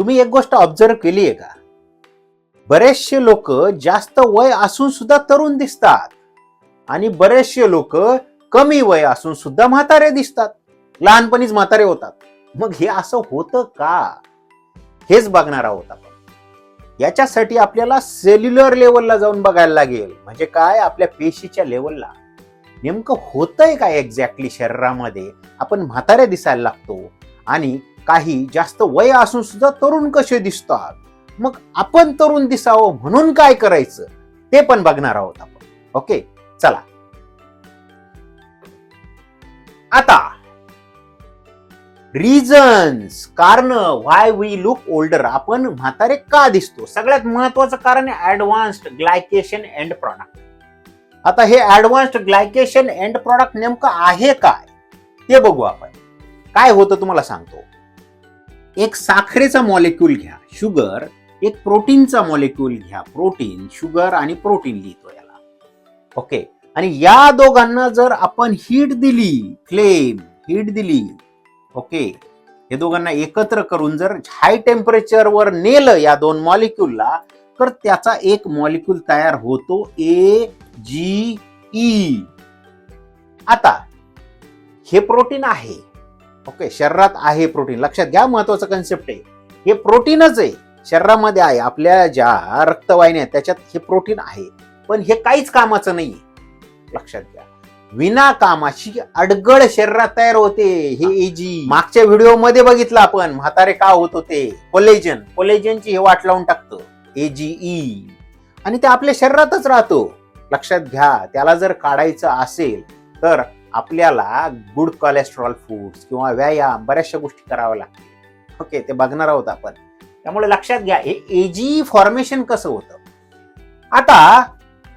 तुम्ही एक गोष्ट ऑब्झर्व केली आहे का? बरेचसे लोक जास्त वय असून सुद्धा तरुण दिसतात. आणि बरेचसे लोक कमी वय असून सुद्धा म्हातारे दिसतात. लहानपणीच म्हातारे होतात. मग हे असं होतं का? हेच बघणार आहोत आपण. याच्यासाठी आपल्याला सेल्युलर लेवलला जाऊन बघायला लागेल. म्हणजे काय? आपल्या पेशीच्या लेवलला नेमकं होतंय काय एक्झॅक्टली शरीरामध्ये? आपण म्हातारे दिसायला लागतो. आणि काही जास्त वय असून सुद्धा तरुण कसे दिसतात? मग आपण तरुण दिसावं म्हणून काय करायचं? ते पण बघणार आहोत आपण. ओके? चला. आता. रिझन्स कारण व्हाय वी लुक ओल्डर आपण म्हातारे का दिसतो? सगळ्यात महत्वाचं कारण आहे ऍडव्हान्स्ड ग्लायकेशन एंड प्रॉडक्ट आता हे ऍडव्हान्स्ड ग्लायकेशन एंड प्रॉडक्ट नेमकं आहे काय? ते बघू आपण. काय होतं तुम्हाला सांगतो. एक साखरेचा मॉलिक्यूल घ्या. शुगर एक प्रोटीनचा मॉलिक्यूल घ्या. प्रोटीन शुगर आणि प्रोटीन लिहितो याला. ओके आणि या दोघांना जर आपण हीट दिली फ्लेम हीट दिली ओके हे दोघांना एकत्र करून जर हाय टेम्परेचरवर नेलं या दोन मॉलिक्यूलला तर त्याचा एक मॉलिक्यूल तयार होतो ए जी ई आता हे प्रोटीन आहे. ओके शरीरात आहे प्रोटीन लक्षात घ्या महत्वाचं कन्सेप्ट आहे. हे प्रोटीनच आहे. शरीरामध्ये आहे. आपल्या ज्या रक्तवाहिन्या त्याच्यात हे प्रोटीन आहे. पण हे काहीच कामाचं नाही लक्षात घ्या. विना कामाची अडगळ शरीरात तयार होते. हे एजी मागच्या व्हिडिओमध्ये बघितलं आपण. म्हातारे का होत होते? कोलेजन कोलेजनची हे वाट लावून टाकतं. एजीई आणि ते आपल्या शरीरातच राहतो. लक्षात घ्या. त्याला जर काढायचं असेल तर आपल्याला गुड कोलेस्ट्रॉल फूड्स किंवा व्यायाम बऱ्याचशा गोष्टी कराव्या लागतील. ओके ते बघणार आहोत आपण. त्यामुळे लक्षात घ्या हे एजी फॉर्मेशन कसं होतं? आता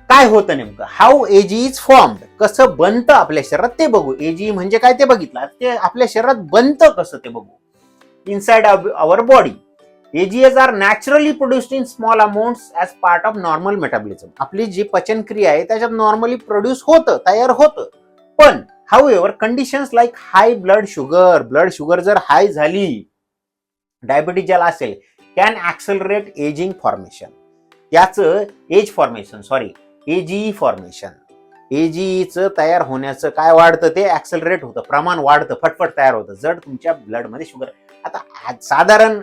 काय होतं नेमकं? हाऊ एजी इज फॉर्म्ड कसं बनतं आपल्या शरीरात ते बघू. एजी म्हणजे काय ते बघितलं? ते आपल्या शरीरात बनतं कसं ते बघू. Inside our body AGs are naturally produced in small amounts as part of normal metabolism आपली जी पचनक्रिया आहे त्याच्यात नॉर्मली प्रोड्यूस होतं तयार होतं. पण how conditions like high blood sugar blood sugar जर हाय झाली डायबिटीज ज्याला असेल कॅन ऍक्सलरेट एजिंग फॉर्मेशन त्याचं AGE formation sorry AG formation एजीचं तयार होण्याचं काय वाढतं? ते ॲक्सलरेट होतं प्रमाण वाढतं फटफट तयार होतं. जर तुमच्या ब्लडमध्ये शुगर आता साधारण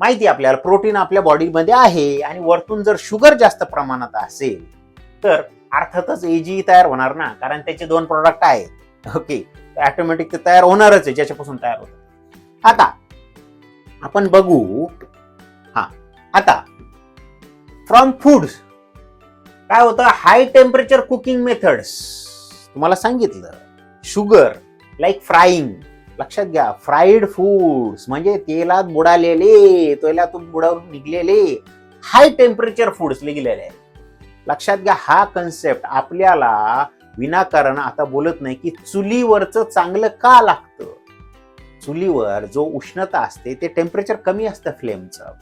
माहिती आपल्याला प्रोटीन आपल्या बॉडीमध्ये आहे आणि वरतून जर शुगर जास्त प्रमाणात असेल तर अर्थातच एजी तयार होणार ना? कारण त्याचे दोन प्रोडक्ट आहेत. ओके ऑटोमॅटिक ते तयार होणारच आहे ज्याच्यापासून तयार होतं. आता आपण बघू. हा. आता फ्रॉम फूड्स काय होतं? हाय टेम्परेचर कुकिंग मेथड्स तुम्हाला सांगितलं. शुगर लाईक फ्राईंग लक्षात घ्या. फ्राईड फूड्स म्हणजे तेलात बुडालेले तेलातून बुडावून निघलेले. हाय टेम्परेचर फूड्स लिहिलेले आहे लक्षात घ्या हा कन्सेप्ट आपल्याला विनाकारण आता बोलत नाही की चुलीवरचं चांगलं का लागतं? चुलीवर जो उष्णता असते ते टेम्परेचर कमी असतं फ्लेमचं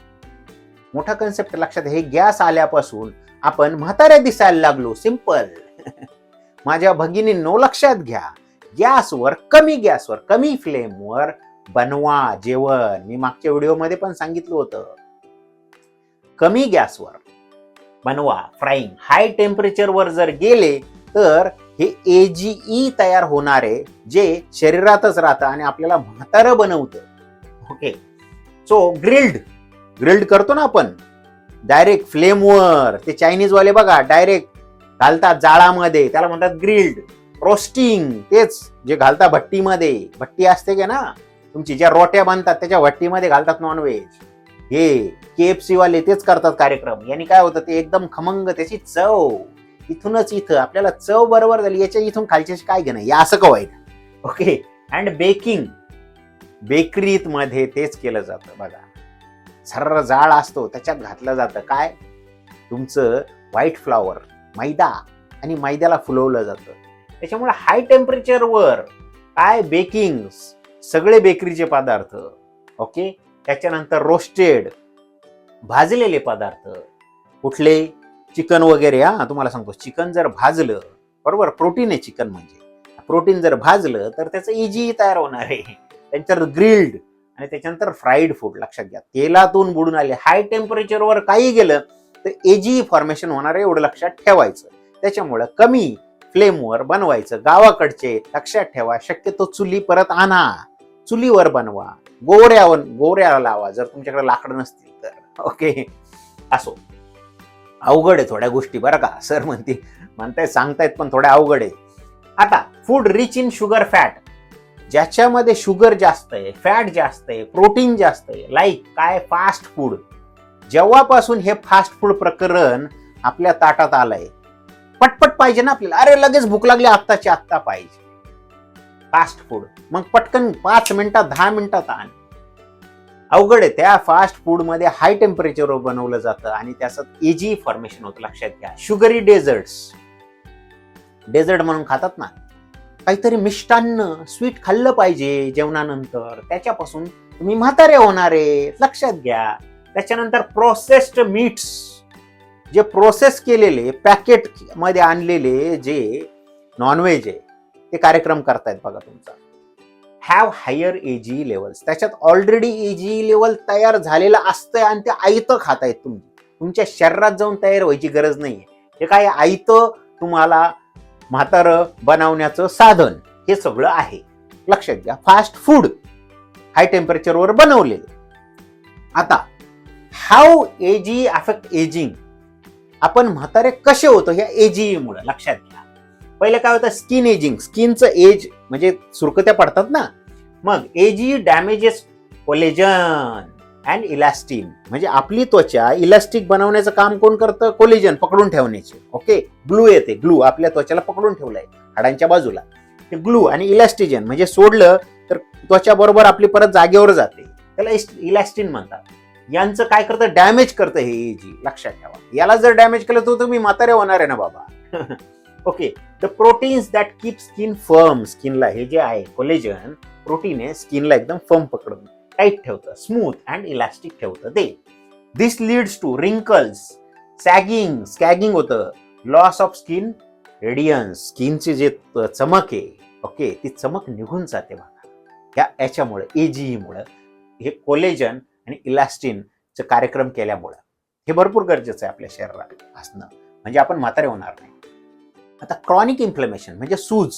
मोठा कन्सेप्ट लक्षात हे गॅस आल्यापासून आपण म्हाताऱ्या दिसायला लागलो. सिंपल माझ्या भगिनींनो लक्षात घ्या. गॅसवर कमी गॅसवर कमी फ्लेमवर बनवा जेवण. मी मागच्या व्हिडिओमध्ये पण सांगितलं होतं. कमी गॅसवर. बनवा. फ्राईंग हाय टेम्परेचरवर जर गेले तर हे एजीई तयार होणारे जे शरीरातच राहतं आणि आपल्याला म्हातारं बनवतं. ओके सो ग्रिल्ड ग्रिल्ड करतो ना आपण. डायरेक्ट फ्लेमवर ते चायनीज वाले बघा डायरेक्ट घालतात जाळामध्ये. त्याला म्हणतात ग्रिल्ड रोस्टिंग तेच जे घालतात भट्टीमध्ये. भट्टी असते का ना तुमची ज्या रोट्या बनतात त्याच्या भट्टीमध्ये घालतात नॉनव्हेज हे के एफ सी वाले तेच करतात कार्यक्रम. यांनी काय होतं ते एकदम खमंग त्याची चव इथूनच इथं आपल्याला चव बरोबर झाली याच्या इथून खालच्याशी काय घेणं या असं का ओके अँड बेकिंग बेकरीत मध्ये तेच केलं जातं बघा. सर्र जाळ असतो त्याच्यात घातलं जातं. काय? तुमचं व्हाईट फ्लॉवर मैदा आणि मैद्याला फुलवलं जातं. त्याच्यामुळे हाय टेम्परेचरवर काय? बेकिंग सगळे बेकरीचे पदार्थ. ओके त्याच्यानंतर रोस्टेड भाजलेले पदार्थ कुठले? चिकन वगैरे हा तुम्हाला सांगतो. चिकन जर भाजलं बरोबर? प्रोटीन आहे चिकन म्हणजे. प्रोटीन जर भाजलं तर त्याचं इजी तयार होणार आहे. त्यानंतर ग्रिल्ड आणि त्याच्यानंतर फ्राईड फूड लक्षात घ्या. तेलातून बुडून आले. हाय टेम्परेचरवर काही गेलं तर एजी फॉर्मेशन होणार आहे एवढं लक्षात ठेवायचं. त्याच्यामुळं कमी फ्लेमवर बनवायचं. गावाकडचे लक्षात ठेवा. शक्यतो चुली परत आणा. चुलीवर बनवा गोऱ्यावर गोऱ्या लावा जर तुमच्याकडे लाकडं नसतील तर. ओके असो. अवघड आहे थोड्या गोष्टी बरं का? सर म्हणते म्हणतायत सांगतायत पण थोड्या अवघड आहे. आता food rich in sugar fat ज्याच्यामध्ये शुगर जास्त आहे फॅट जास्त आहे प्रोटीन जास्त आहे लाईक काय? फास्ट फूड जेव्हापासून हे फास्ट फूड प्रकरण आपल्या ताटात आलंय पटपट पाहिजे ना आपल्याला. अरे लगेच भूक लागली आत्ताची आत्ता पाहिजे. Fast food. मग पटकन पाच मिनिटात दहा मिनिटात आण अवघड आहे त्या फास्ट फूडमध्ये हाय टेम्परेचरवर बनवलं जातं आणि त्याचं एजी फॉर्मेशन होतं लक्षात घ्या. शुगरी डेझर्ट्स डेझर्ट म्हणून खातात ना काहीतरी मिष्टान्न स्वीट खाल्लं पाहिजे जेवणानंतर. त्याच्यापासून तुम्ही म्हातारे होणारे लक्षात घ्या. त्याच्यानंतर प्रोसेस्ड मीट्स जे प्रोसेस केलेले पॅकेटमध्ये आणलेले जे नॉनव्हेज आहे ते कार्यक्रम करतायत बघा तुमचा. हॅव हायर एजी लेवल्स त्याच्यात ऑलरेडी एजी लेवल तयार झालेलं असतंय आणि ते आयतं खातायत तुम्ही तुमच्या शरीरात जाऊन तयार व्हायची गरज नाही आहे हे काय आयतं तुम्हाला म्हातारं बनवण्याचं साधन. हे सगळं आहे. लक्षात घ्या. फास्ट फूड हाय टेम्परेचरवर बनवलेले. आता हाऊ एजी अफेक्ट एजिंग आपण म्हातारे कसे होतो ह्या एजीईमुळे लक्षात घ्या. पहिले काय होतं? स्किन एजिंग स्किनचं एज म्हणजे सुरकत्या पडतात ना? मग AG damages collagen and elastin म्हणजे आपली त्वचा इलास्टिक बनवण्याचं काम कोण करतं? कोलेजन पकडून ठेवण्याचे. ओके ग्लू येते. ग्लू आपल्या त्वचाला पकडून ठेवलाय. हाडांच्या बाजूला. ते ग्लू आणि इलास्टिजन म्हणजे सोडलं तर त्वचा बरोबर आपली परत जागेवर जाते. त्याला इलास्टिन म्हणतात. यांचं काय करतं? डॅमेज करतं हे एजी लक्षात ठेवा. याला जर डॅमेज केलं तर तुम्ही म्हातारे होणार आहे ना बाबा? Okay the proteins that keep skin firm स्किनला हे जे आहे कोलेजन प्रोटीन आहे स्किनला एकदम फर्म पकडून टाईट ठेवतं स्मूथ अँड इलास्टिक ठेवतं. ते this leads to wrinkles sagging sagging होतं. लॉस ऑफ स्किन रेडियन्स स्किनची जे चमक आहे ओके ती चमक निघून जाते बघा. ह्या याच्यामुळे एजीईमुळं हे कोलेजन आणि इलास्टिनचं कार्यक्रम केल्यामुळं. हे भरपूर गरजेचं आहे आपल्या शरीरात असणं. म्हणजे आपण म्हातारे होणार नाही. आता क्रॉनिक इन्फ्लमेशन म्हणजे सूज.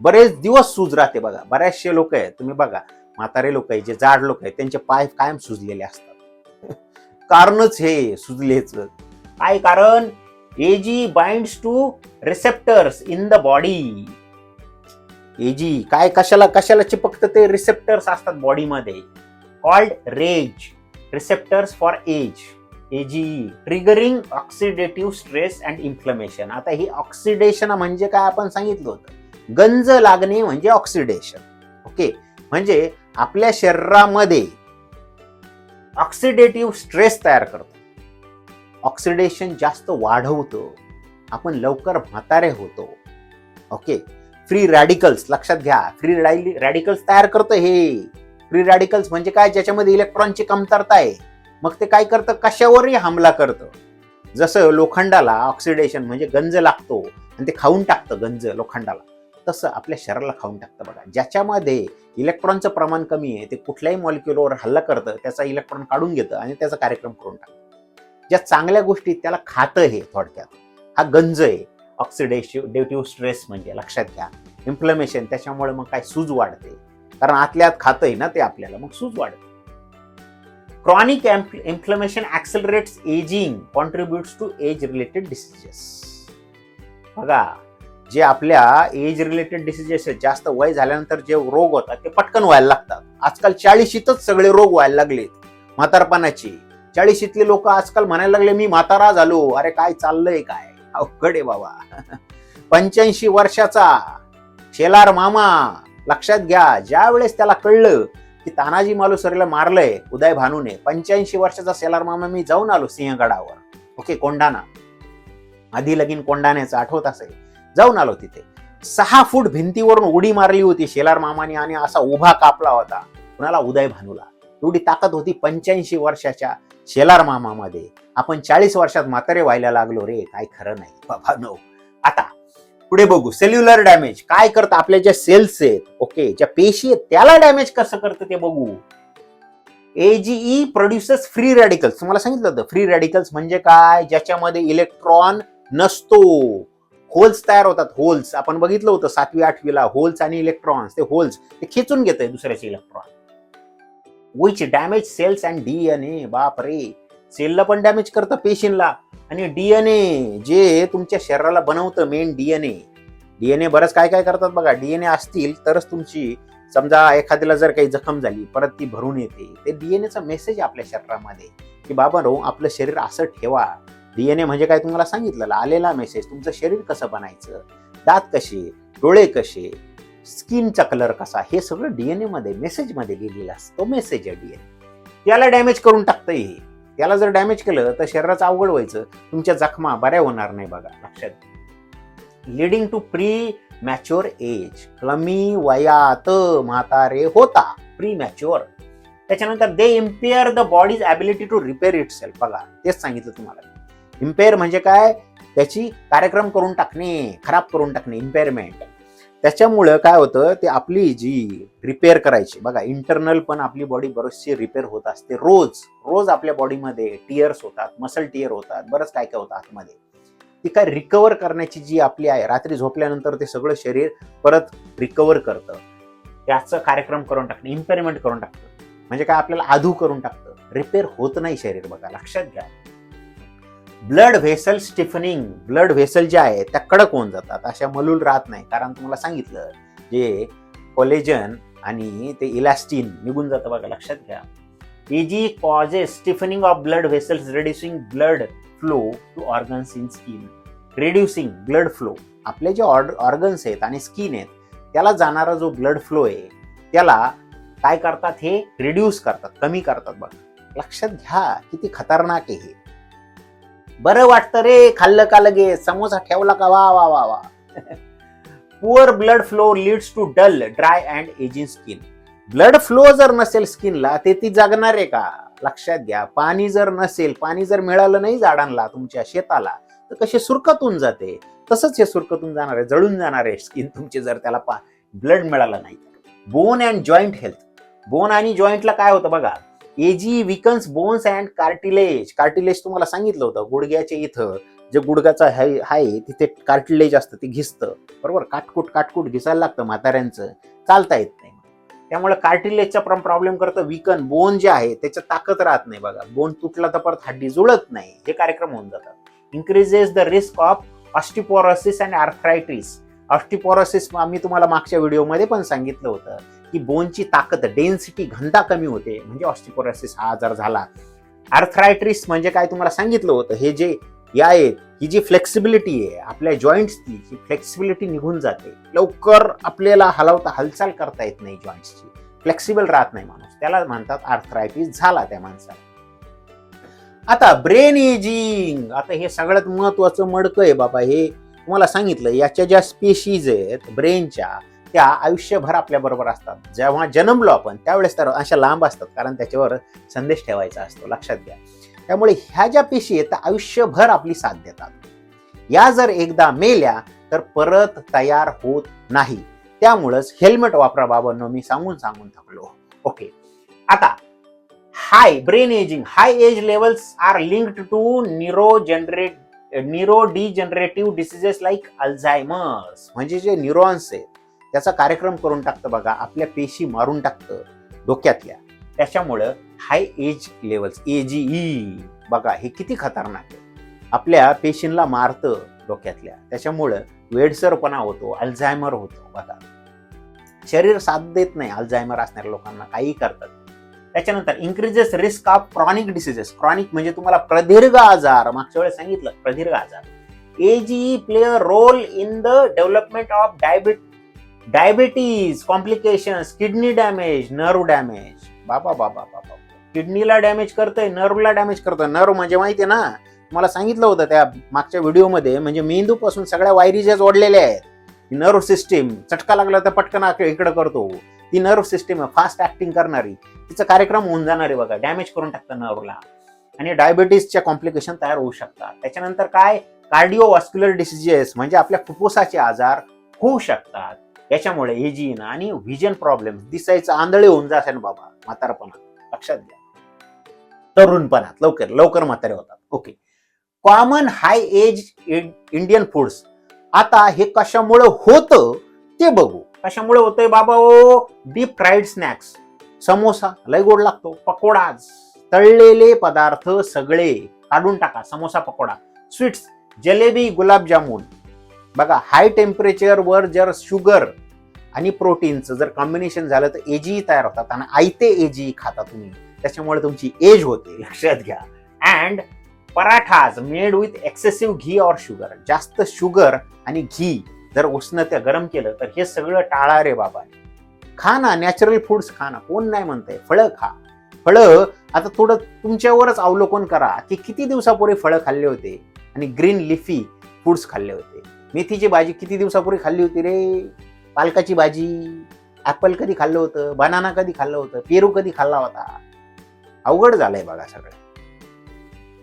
बरेच दिवस सूज राहते बघा. बऱ्याचशे लोक आहेत. तुम्ही बघा. म्हातारे लोक आहेत जे जाड लोक आहेत त्यांचे पाय कायम सुजलेले असतात. कारणच हे सुजलेच. काय कारण? AG binds to receptors in the body AG काय कशाला कशाला चिपकतं ते? रिसेप्टर्स असतात बॉडीमध्ये called RAGE receptors for AGE AG triggering oxidative stress and inflammation आता ही ऑक्सिडेशन म्हणजे काय आपण सांगितलं होतं? गंज लागणे म्हणजे ऑक्सिडेशन ओके म्हणजे आपल्या शरीरामध्ये ऑक्सिडेटिव्ह स्ट्रेस तयार करतो. ऑक्सिडेशन जास्त वाढवतो. आपण लवकर म्हातारे होतो. ओके फ्री रॅडिकल्स लक्षात घ्या. फ्री रॅडिकल्स तयार करतं हे. फ्री रॅडिकल्स म्हणजे काय? ज्याच्यामध्ये इलेक्ट्रॉनची कमतरता आहे. मग ते काय करतं? कशावरही हमला करतं. जसं लोखंडाला ऑक्सिडेशन म्हणजे गंज लागतो आणि ते खाऊन टाकतं गंज लोखंडाला. तसं आपल्या शरीराला खाऊन टाकतं बघा. ज्याच्यामध्ये इलेक्ट्रॉनचं प्रमाण कमी आहे ते कुठल्याही मॉलिक्युलवर हल्ला करतं त्याचा इलेक्ट्रॉन काढून घेतं आणि त्याचा कार्यक्रम करून टाकतं. ज्या चांगल्या गोष्टी त्याला खातं हे थोडक्यात. हा गंज आहे. ऑक्सिडेटिव्ह स्ट्रेस म्हणजे लक्षात घ्या. इन्फ्लमेशन त्याच्यामुळे मग काय सूज वाढते. कारण आतल्या आत खातंय ना ते आपल्याला मग सूज वाढते. Chronic inflammation accelerates aging contributes to age related diseases. बघा जे आपल्या एज रिलेटेड डिसिजेस आहेत जास्त वय झाल्यानंतर जे रोग होतात ते पटकन व्हायला लागतात. आजकाल चाळीशीतच सगळे रोग व्हायला लागलेत. म्हातारपणाचे. चाळीशीतले लोक आजकाल म्हणायला लागले मी म्हातारा झालो. अरे काय चाललंय काय? अवघड आहे बाबा. पंच्याऐंशी वर्षाचा शेलार मामा लक्षात घ्या. ज्या वेळेस त्याला कळलं की तानाजी मालुसरीला मारलंय उदय भानूने. पंच्याऐंशी वर्षाचा सेलार मामा मी जाऊन आलो सिंहगडावर. ओके कोंढाणा. आधी लगीन कोंडाण्याचं आठवत असेल. जाऊन आलो तिथे. सहा फूट भिंतीवरून उडी मारली होती शेलार मामाने आणि असा उभा कापला होता कुणाला? उदय भानूला. एवढी ताकद होती पंच्याऐंशी वर्षाच्या शेलार मामामध्ये. आपण चाळीस वर्षात म्हातारे व्हायला लागलो रे. काय खरं नाही. बाबा नो हो. आता पुढे बघू. सेल्युलर डॅमेज काय करतं? आपल्या ज्या सेल्स आहेत ओके ज्या पेशी आहेत त्याला डॅमेज कसं करतं ते बघू. एजीई प्रोड्युसेस फ्री रॅडिकल्स तुम्हाला सांगितलं होतं फ्री रॅडिकल्स म्हणजे काय? ज्याच्यामध्ये इलेक्ट्रॉन नसतो. होल्स तयार होतात होल्स आपण बघितलं होतं सातवी आठवीला होल्स आणि इलेक्ट्रॉन्स ते होल्स ते खेचून घेत आहे दुसऱ्याचे electron which damage cells and DNA बाप रे सेलला पण डॅमेज करतं पेशींला. आणि डीएनए जे तुमच्या शरीराला बनवतं मेन डीएनए डीएनए बरंच काय काय करतात बघा डीएनए असतील तरच तुमची समजा एखाद्याला जर काही जखम झाली परत ती भरून येते ते डीएनएचा मेसेज आपल्या शरीरामध्ये की बाबा रो आपलं शरीर असं ठेवा. डीएनए म्हणजे काय तुम्हाला सांगितलं आलेला मेसेज तुमचं शरीर कसं बनायचं दात कसे डोळे कसे स्किनचा कलर कसा हे सगळं डीएनए मध्ये मेसेजमध्ये लिहिलेलं असतं तो मेसेज आहे डीएनए त्याला डॅमेज करून टाकतं हे. त्याला जर डॅमेज केलं तर शरीराचं अवघड व्हायचं. तुमच्या जखमा बऱ्या होणार नाही बघा लक्षात leading to premature age कमी वयात म्हातारे होता. प्री मॅच्युअर त्याच्यानंतर they impair the body's ability to repair itself बघा तेच सांगितलं तुम्हाला इम्पेअर म्हणजे काय? त्याची कार्यक्रम करून टाकणे खराब करून टाकणे इम्पेअरमेंट त्याच्यामुळं काय होतं ते आपली जी रिपेअर करायची बघा इंटरनल पण आपली बॉडी बरीचशी रिपेअर होत असते. रोज रोज आपल्या बॉडीमध्ये टिअर्स होतात मसल टिअर होतात बरंच काय काय होतं आतमध्ये. ती काय रिकवर करण्याची जी आपली आहे रात्री झोपल्यानंतर ते सगळं शरीर परत रिकवर करतं. त्याचं कार्यक्रम करून टाकणं इम्पेअरमेंट करून टाकतं म्हणजे काय आपल्याला आधू करून टाकतं. रिपेअर होत नाही शरीर बघा लक्षात घ्या. Blood vessel stiffening blood vessel ज्या आहे त्या कडक होऊन जातात. अशा मलूल राहत नाही. कारण तुम्हाला सांगितलं जे कोलेजन आणि ते इलास्टिन निघून जातं बघा लक्षात घ्या. AG causes stiffening of blood vessels reducing blood flow to organs in skin reducing blood flow आपले जे ऑर्गन्स आहेत आणि स्किन आहेत त्याला जाणारा जो ब्लड फ्लो आहे त्याला काय करतात हे? रिड्यूस करतात कमी करतात बघा. लक्षात घ्या किती खतरनाक आहे हे. बरं वाटतं रे खाल्लं का लगे समोसा ठेवला का? वा वा वा वा. Poor blood flow leads to dull dry and aging skin blood flow जर नसेल स्किनला ते ती जगणार आहे का? लक्षात घ्या. पाणी जर नसेल पाणी जर मिळालं नाही झाडांना तुमच्या शेताला तर कसे सुरकतून जाते? तसंच हे सुरकतून जाणार आहे जळून जाणार आहे स्किन तुमचे जर त्याला पा ब्लड मिळालं नाही bone and joint health bone आणि जॉईंटला काय होतं बघा? AGE weakens bones and cartilage. Cartilage तुम्हाला सांगितलं होतं गुडघ्याच्या इथं. जे गुडघ्याचं आहे आहे तिथे कार्टिलेज असतं ते घिसतं. बरोबर? काटकूट काटकूट घिसायला लागतं म्हाताऱ्यांचं. चालता येत नाही त्यामुळे कार्टिलेजचा प्रॉब्लेम करतं विकन बोन जे आहे त्याच्या ताकद राहत नाही बघा. बोन तुटला तर परत हड्डी जुळत नाही. हे कार्यक्रम होऊन जातात. Increases the risk of osteoporosis and arthritis osteoporosis आम्ही तुम्हाला मागच्या व्हिडिओमध्ये पण सांगितलं होतं. की बोनची ताकद डेन्सिटी घनता कमी होते. म्हणजे ऑस्टिपोरोसिस हा आजार झाला. अर्थरायट्रिस म्हणजे काय तुम्हाला सांगितलं होतं. हे जे या आहेत ही जी फ्लेक्सिबिलिटी आहे आपल्या जॉईंट्सची ही फ्लेक्सिबिलिटी निघून जाते. लवकर आपल्याला हलवता हालचाल करता येत नाही जॉईंट्सची फ्लेक्सिबल राहत नाही माणूस. त्याला म्हणतात आर्थरायटिस झाला त्या माणसाला. आता ब्रेन एजिंग आता हे सगळ्यात महत्वाचं मडकं आहे बाबा. हे तुम्हाला सांगितलं. याच्या ज्या स्पेशीज आहेत ब्रेनच्या त्या आयुष्यभर आपल्याबरोबर असतात. जेव्हा जन्मलो आपण त्यावेळेस तर अशा लांब असतात कारण त्याच्यावर संदेश ठेवायचा असतो लक्षात घ्या. त्यामुळे ह्या ज्या पेशी आहेत त्या आयुष्यभर आपली साथ देतात. या जर एकदा मेल्या तर परत तयार होत नाही. त्यामुळंच हेल्मेट वापरा बाबांनो मी सांगून सांगून थकलो. ओके. आता high brain aging high AGE levels are linked to neuro generate neuro degenerative diseases like Alzheimer's. म्हणजे जे न्यूरॉन्स आहेत त्याचा कार्यक्रम करून टाकतं बघा आपल्या पेशी मारून टाकतं डोक्यातल्या. त्याच्यामुळं हाय एज लेवल्स एजीई बघा हे किती खतरनाक आहे. आपल्या पेशींना मारतं डोक्यातल्या. त्याच्यामुळं वेडसरपणा होतो अल्झायमर होतो बघा. शरीर साथ देत नाही अल्झायमर असणाऱ्या लोकांना काही करतात. त्याच्यानंतर increases risk of chronic diseases chronic म्हणजे तुम्हाला प्रदीर्घ आजार. मागच्या वेळेस सांगितलं प्रदीर्घ आजार. AGE play a role in the development of diabetes diabetes complications kidney damage nerve damage. बाबा बाबा बाबा. किडनीला डॅमेज करतंय नर्वला डॅमेज करतंय. नर्व म्हणजे माहिती आहे ना मला सांगितलं होतं त्या मागच्या व्हिडिओमध्ये म्हणजे मेंदूपासून सगळ्या वायरी ज्या जोडलेल्या आहेत नर्व्ह सिस्टीम चटका लागला तर पटकन इकडे करतो. ती नर्व्ह सिस्टीम फास्ट ऍक्टिंग करणारी. तिचा कार्यक्रम होऊन जाणार आहे बघा डॅमेज करून टाकतं नर्वला. आणि डायबिटीजच्या कॉम्प्लिकेशन तयार होऊ शकतात. त्याच्यानंतर काय? कार्डिओवास्क्युलर डिसिजेस म्हणजे आपल्या फुफ्फुसाचे आजार होऊ शकतात. याच्यामुळे एजीन आणि व्हिजन प्रॉब्लेम दिसायचं आंधळे होऊन जाशाल ना बाबा म्हातारपणा. लक्षात घ्या. तरुणपणात लवकर लवकर म्हातारे होतात. Okay common high AGE Indian foods आता हे कशामुळे होतं ते बघू. कशामुळे होतंय बाबा ओ डीप फ्राईड स्नॅक्स समोसा लय गोड लागतो. पकोडा तळलेले पदार्थ सगळे काढून टाका. समोसा पकोडा. स्वीट्स जलेबी गुलाबजामुन. बघा हाय टेम्परेचरवर जर शुगर आणि प्रोटीनचं जर कॉम्बिनेशन झालं तर एजी तयार होतात आणि आयते एजी खाता तुम्ही. त्याच्यामुळे तुमची एज होते लक्षात घ्या. And parathas made with excessive ghee or sugar जास्त शुगर आणि घी जर उष्णते गरम केलं तर हे सगळं टाळा रे बाबा. खा ना नॅचरल फूड्स खा ना. कोण नाही म्हणतंय. फळं खा. फळं आता थोडं तुमच्यावरच अवलोकन करा की किती दिवसापूर्वी फळं खाल्ले होते आणि ग्रीन लिफी फूड्स खाल्ले होते. मेथीची भाजी किती दिवसापूर्वी खाल्ली होती रे? पालकाची भाजी. ॲपल कधी खाल्लं होतं? बनाना कधी खाल्लं होतं? पेरू कधी खाल्ला होता? अवघड झालंय बघा सगळं.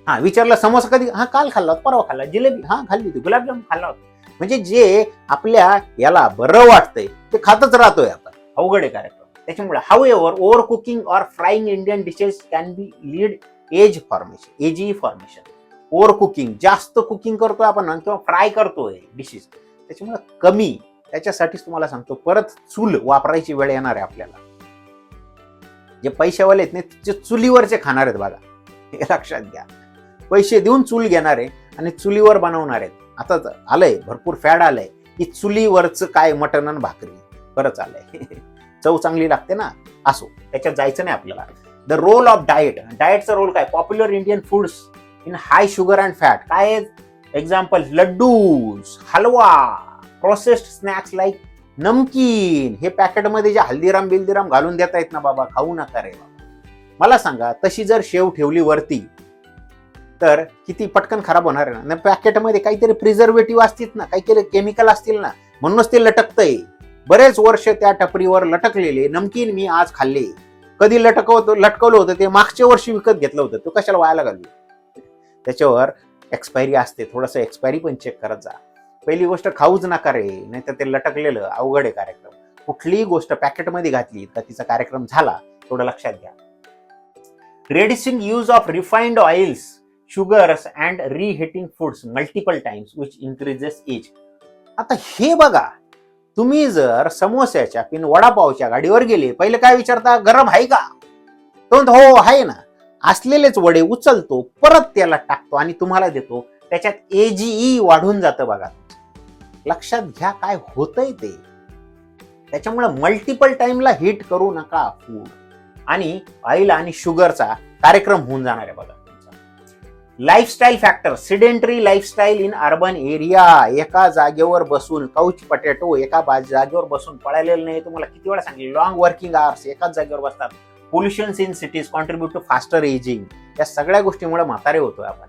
हा विचारलं समोसा कधी? हा काल खाल्ला होता परवा खाल्ला जिलेबी? हा खाल्ली होती. गुलाबजाम खाल्ला होता. म्हणजे जे आपल्या याला बरं वाटतंय ते खातच राहतोय आपण. अवघड आहे कार्यक्रम. त्याच्यामुळे however over cooking or frying Indian dishes can be lead AGE formation AGE formation over cooking जास्त कुकिंग करतोय आपण किंवा फ्राय करतोय डिशेस त्याच्यामुळे कमी त्याच्यासाठीच तुम्हाला सांगतो परत चूल वापरायची वेळ येणार आहे आपल्याला. जे पैशावाले आहेत ना ते चुलीवरचे खाणार आहेत बघा. हे लक्षात घ्या. पैसे देऊन चूल घेणार आहे आणि चुलीवर बनवणार आहेत. आता तर आलंय भरपूर फॅड आलंय. की चुलीवरचं काय मटण आणि भाकरी? बरंच आलंय. चव चांगली लागते ना? असो. त्याच्यात जायचं नाही आपल्याला. द रोल ऑफ डाएट डाएटचा रोल काय? Popular Indian foods in high sugar and fat काय example laddoos halwa processed snacks like namkeen हे पॅकेटमध्ये जे हल्दीराम बिल्दीराम घालून देता येत ना बाबा खाऊ नका रे बाबा. मला सांगा तशी जर शेव ठेवली वरती तर किती पटकन खराब होणार आहे ना? पॅकेटमध्ये काहीतरी प्रिझर्वेटिव्ह असतील ना काही केमिकल असतील ना म्हणूनच ते लटकतंय. बरेच वर्ष त्या टपरीवर लटकलेले नमकीन मी आज खाल्ले. कधी लटकवतो लटकवलं होतं ते मागच्या वर्षी विकत घेतलं होतं. तो कशाला व्हायला घालू? त्याच्यावर एक्सपायरी असते. थोडंसं एक्सपायरी पण चेक करत जा. पहिली गोष्ट खाऊच नका रे नाहीतर ते लटकलेलं अवघड आहे कार्यक्रम. कुठलीही गोष्ट पॅकेटमध्ये घातली तर तिचा कार्यक्रम झाला थोडं लक्षात घ्या. Reducing use of refined oils sugars and reheating foods multiple times which increases AGE आता हे बघा तुम्ही जर समोस्याच्या पिन वडापावच्या गाडीवर गेले पहिले काय विचारता गरम आहे का? तो हो आहे ना. असलेलेच वडे उचलतो परत त्याला टाकतो आणि तुम्हाला देतो. त्याच्यात एजीई वाढून जातं बघा. लक्षात घ्या काय होतंय ते. त्याच्यामुळे मल्टिपल टाइमला हिट करू नका फूड आणि ऑइल आणि शुगरचा कार्यक्रम होऊन जाणार आहे बघा lifestyle factor sedentary lifestyle in urban area एका जागेवर बसून काउच पटेटो एका जागेवर बसून पळालेलं नाही. तुम्हाला किती वेळा सांगितलं लॉंग वर्किंग आवर्स एकाच जागेवर बसतात. Pollutions in cities contribute to faster aging या सगळ्या गोष्टीमुळे म्हातारे होतोय आपण.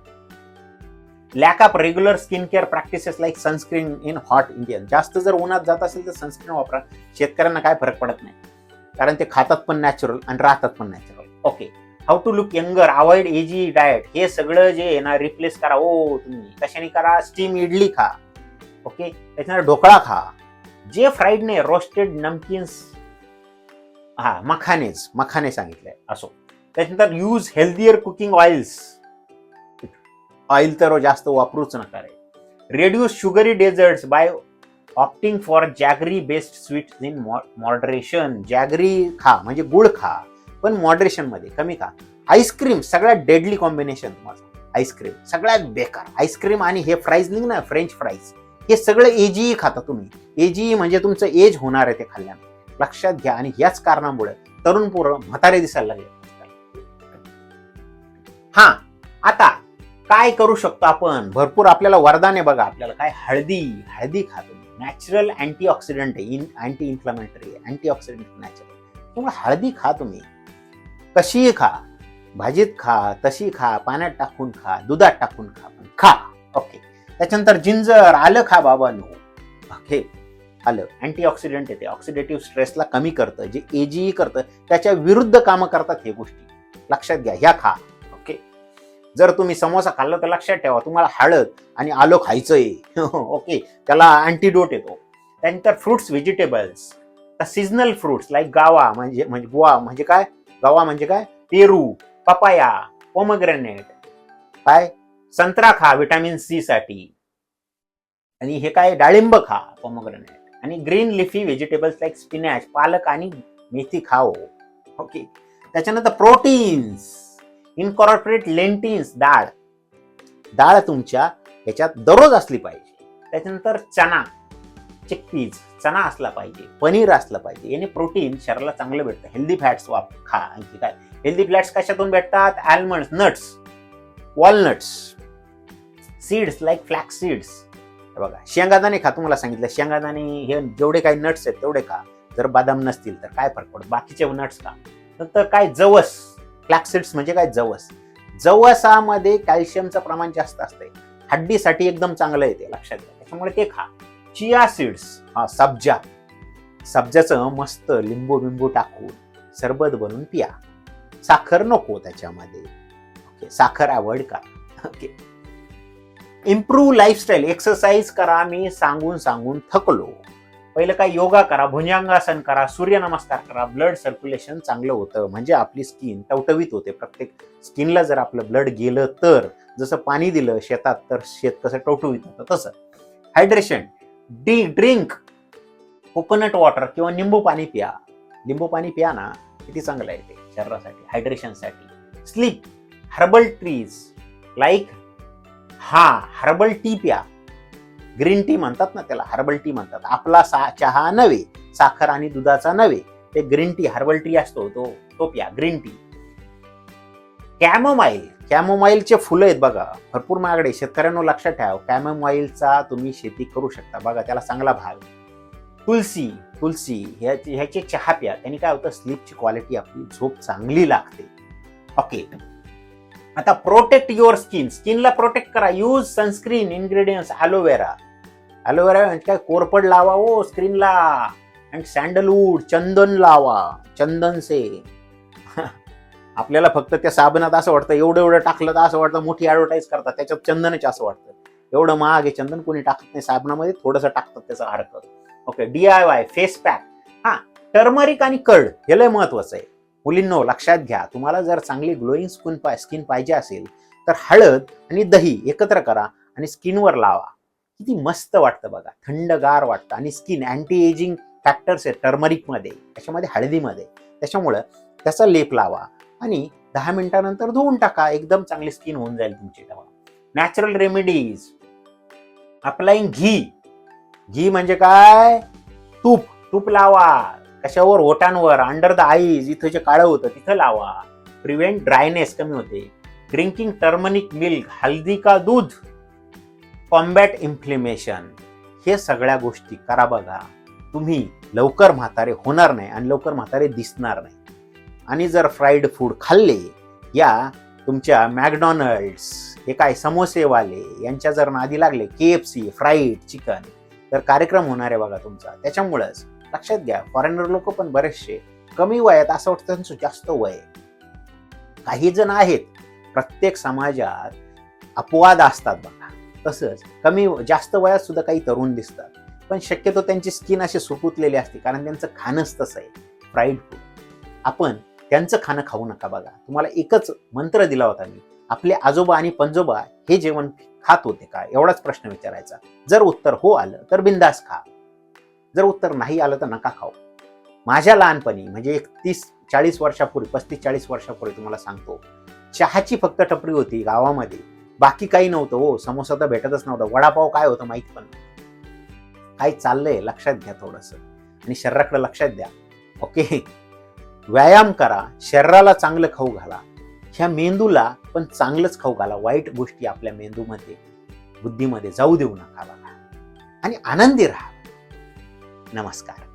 Lack of regular skin care practices like sunscreen in hot Indian जास्त जर उन्हात जात असेल तर सनस्क्रीन वापरा. शेतकऱ्यांना काय फरक पडत नाही. कारण ते खातात पण नॅचरल आणि राहतात पण natural okay how to look younger avoid AGE diet हे सगळं जे आहे ना रिप्लेस करा. ओ तुम्ही. कशाने करा? स्टीम इडली खा. ओके त्याच्यानंतर ढोकळा खा. जे फ्राईड नाही रोस्टेड नमकिन्स हा मखानेच मखाने सांगितलंय असो. त्याच्यानंतर use healthier cooking oils oil तर जास्त वापरूच नका रे. Reduce sugary desserts by opting for jaggery based sweet in moderation jaggery खा म्हणजे गुळ खा पण मॉडरेशनमध्ये कमी खा. आईस्क्रीम सगळ्यात डेडली कॉम्बिनेशन तुम्हाला आईस्क्रीम सगळ्यात बेकार. आईस्क्रीम आणि हे फ्राईज निघ ना फ्रेंच फ्राईज हे सगळं एजीई खाता तुम्ही. एजीई म्हणजे तुमचं एज होणार आहे ते खाल्ल्यानं लक्षात घ्या. आणि याच कारणामुळे तरुण पोरं म्हातारे दिसायला लागले. हा आता काय करू शकतो आपण? भरपूर आपल्याला वरदान आहे बघा. आपल्याला काय हळदी हळदी खातो. नॅचरल अँटीऑक्सिडंट आहे. In anti inflammatory antioxidant natural त्यामुळे हळदी खा तुम्ही. कशीही खा. भाजीत खा तशी खा. पाण्यात टाकून खा. दुधात टाकून खा. पण खा. ओके. त्याच्यानंतर जिंजर आलं खा बाबांनो ओके. आलं. अँटीऑक्सिडंट येते. ऑक्सिडेटिव्ह स्ट्रेसला कमी करतं जे एजीई करतं त्याच्या विरुद्ध कामं करतात हे गोष्टी. लक्षात घ्या ह्या खा. ओके जर तुम्ही समोसा खाल्ला तर लक्षात ठेवा तुम्हाला हळद आणि आलो खायचंय. ओके त्याला अँटीडोट येतो. त्यानंतर fruits vegetables seasonal fruits like guava म्हणजे म्हणजे गोवा म्हणजे काय? गावा म्हणजे काय? पेरू पपाया पोमग्रेनेट काय? संत्रा खा विटॅमिन सी साठी. आणि हे काय? डाळिंब खा पोमग्रेनेट आणि green leafy vegetables like spinach palak आणि मेथी खाओ. ओके त्याच्यानंतर प्रोटीन्स. इनकॉर्पोरेट लेंटिन्स डाळ. डाळ तुमच्या याच्यात दररोज असली पाहिजे. त्याच्यानंतर चना चिकपीज चना असला पाहिजे. पनीर असलं पाहिजे. याने प्रोटीन शरीराला चांगलं भेटतं. हेल्दी फॅट्स वाप खा आणखी काय? हेल्दी फॅट्स कशातून भेटतात? Almonds nuts walnuts seeds like flax seeds बघा शेंगादाणे खा तुम्हाला सांगितलं शेंगादाणे हे जेवढे काही नट्स आहेत तेवढे खा. जर बदाम नसतील तर काय फरक पडतो? बाकीचे नट्स खा. नंतर काय जवस? फ्लॅक्सिड्स म्हणजे काय जवस? जवसामध्ये कॅल्शियमचं प्रमाण जास्त असतंय. हड्डीसाठी एकदम चांगलं येते लक्षात घ्या. त्याच्यामुळे ते खा. चिया सीड्स हा सब्जा. सब्जाचं मस्त लिंबू बिंबू टाकून सरबत बनवून पिया. साखर नको त्याच्यामध्ये. ओके साखर आवड का ओके. इम्प्रूव्ह लाईफस्टाईल एक्सरसाइज करा मी सांगून सांगून थकलो. पहिलं काय योगा करा भुजंगासन करा सूर्यनमस्कार करा ब्लड सर्क्युलेशन चांगलं होतं. म्हणजे आपली स्किन टवटवीत होते. प्रत्येक स्किनला जर आपलं ब्लड गेलं तर जसं पाणी दिलं शेतात तर शेत कसं टवटवीत होतं. तसं. Hydration the drink coconut water किंवा निंबू पाणी प्या. लिंबू पाणी प्या ना किती चांगलं आहे ते शरीरासाठी हायड्रेशनसाठी स्लीप हर्बल ट्रीज लाईक हा हर्बल टी प्या. ग्रीन टी म्हणतात ना त्याला हर्बल टी म्हणतात. आपला सा चहा नव्हे साखर आणि दुधाचा नव्हे ते ग्रीन टी हर्बल टी असतो तो तो प्या ग्रीन टी कॅमोमाईल कॅमोमाईलचे फुलं आहेत बघा. भरपूर महागडे शेतकऱ्यांना लक्षात ठेवा कॅमोमाईलचा तुम्ही शेती करू शकता. बघा त्याला चांगला भाग. तुलसी तुलसी ह्याची ह्याचे चहा प्या. त्यांनी काय होतं स्लीपची क्वालिटी आपली झोप चांगली लागते. ओके आता प्रोटेक्ट युअर स्किन स्किनला प्रोटेक्ट करा. Use sunscreen ingredients aloe vera aloe vera म्हणजे काय? कोरपड लावा ओ स्क्रीनला अँड सँडलवूड चंदन लावा. चंदन से. आपल्याला फक्त त्या साबणात असं वाटतं एवढं एवढं टाकलं तर असं वाटतं मोठी ॲडव्हर्टाईज करतात. त्याच्यात चंदनच असं वाटतं. एवढं महाग आहे चंदन कोणी टाकत नाही. साबणामध्ये थोडंसं टाकतात त्याचं हरकत okay D I Y face pack हा टर्मरिक आणि कर्ड हे लय महत्वाचं आहे. मुलींनो लक्षात घ्या तुम्हाला जर चांगली ग्लोईंग स्किन पाय स्किन पाहिजे असेल तर हळद आणि दही एकत्र करा आणि स्किनवर लावा. किती मस्त वाटतं बघा थंडगार वाटतं. आणि स्किन अँटी एजिंग फॅक्टर्स आहेत टर्मरिकमध्ये त्याच्यामध्ये हळदीमध्ये. त्याच्यामुळं त्याचा लेप लावा आणि दहा मिनिटानंतर धुवून टाका एकदम चांगली स्किन होऊन जाईल तुमची. तेव्हा नॅचरल रेमेडीज अप्लाइंग घी. घी म्हणजे काय? तूप. तूप लावा. कशावर? ओटांवर. अंडर द आईज इथं जे काळं होतं तिथं लावा. प्रिव्हेंट ड्रायनेस कमी होते. ड्रिंकिंग टर्मनिक मिल्क हल्दी का दूध? कॉम्बॅट इन्फ्लेमेशन हे सगळ्या गोष्टी करा बघा. तुम्ही लवकर म्हातारे होणार नाही आणि लवकर म्हातारे दिसणार नाही. आणि जर फ्राईड फूड खाल्ले या तुमच्या मॅकडॉनल्ड्स हे काय समोसेवाले यांच्या जर नादी लागले K F C fried chicken तर कार्यक्रम होणार आहे बघा तुमचा. त्याच्यामुळंच लक्षात घ्या फॉरेनर लोक पण बरेचसे कमी वयात असं वाटतं त्यांचं जास्त वय काही जण आहेत प्रत्येक समाजात अपवाद असतात बघा. तसंच कमी जास्त वयात सुद्धा काही तरुण दिसतात. पण शक्यतो त्यांची स्किन अशी सुकुतलेली असते कारण त्यांचं खाणंच तसं आहे फ्राईड फूड आपण त्यांचं खाणं खाऊ नका बघा. तुम्हाला एकच मंत्र दिला होता मी आपले आजोबा आणि पंजोबा हे जेवण खात होते का? एवढाच प्रश्न विचारायचा. जर उत्तर हो आलं तर बिंदास खा. जर उत्तर नाही आलं तर नका खाऊ. माझ्या लहानपणी म्हणजे एक तीस चाळीस वर्षापूर्वी पस्तीस चाळीस वर्षापूर्वी तुम्हाला सांगतो चहाची फक्त टपरी होती गावामध्ये. बाकी काही नव्हतं हो समोसा तर भेटतच नव्हता. वडापाव काय होतं माहीत पण काय चाललंय लक्षात घ्या थोडंसं. आणि शरीराकडे लक्षात द्या. ओके? व्यायाम करा शरीराला चांगलं खाऊ घाला. ह्या मेंदूला पण चांगलंच खाऊ घाला. वाईट गोष्टी आपल्या मेंदूमध्ये बुद्धीमध्ये जाऊ देऊ नका आणि आनंदी राहा. नमस्कार.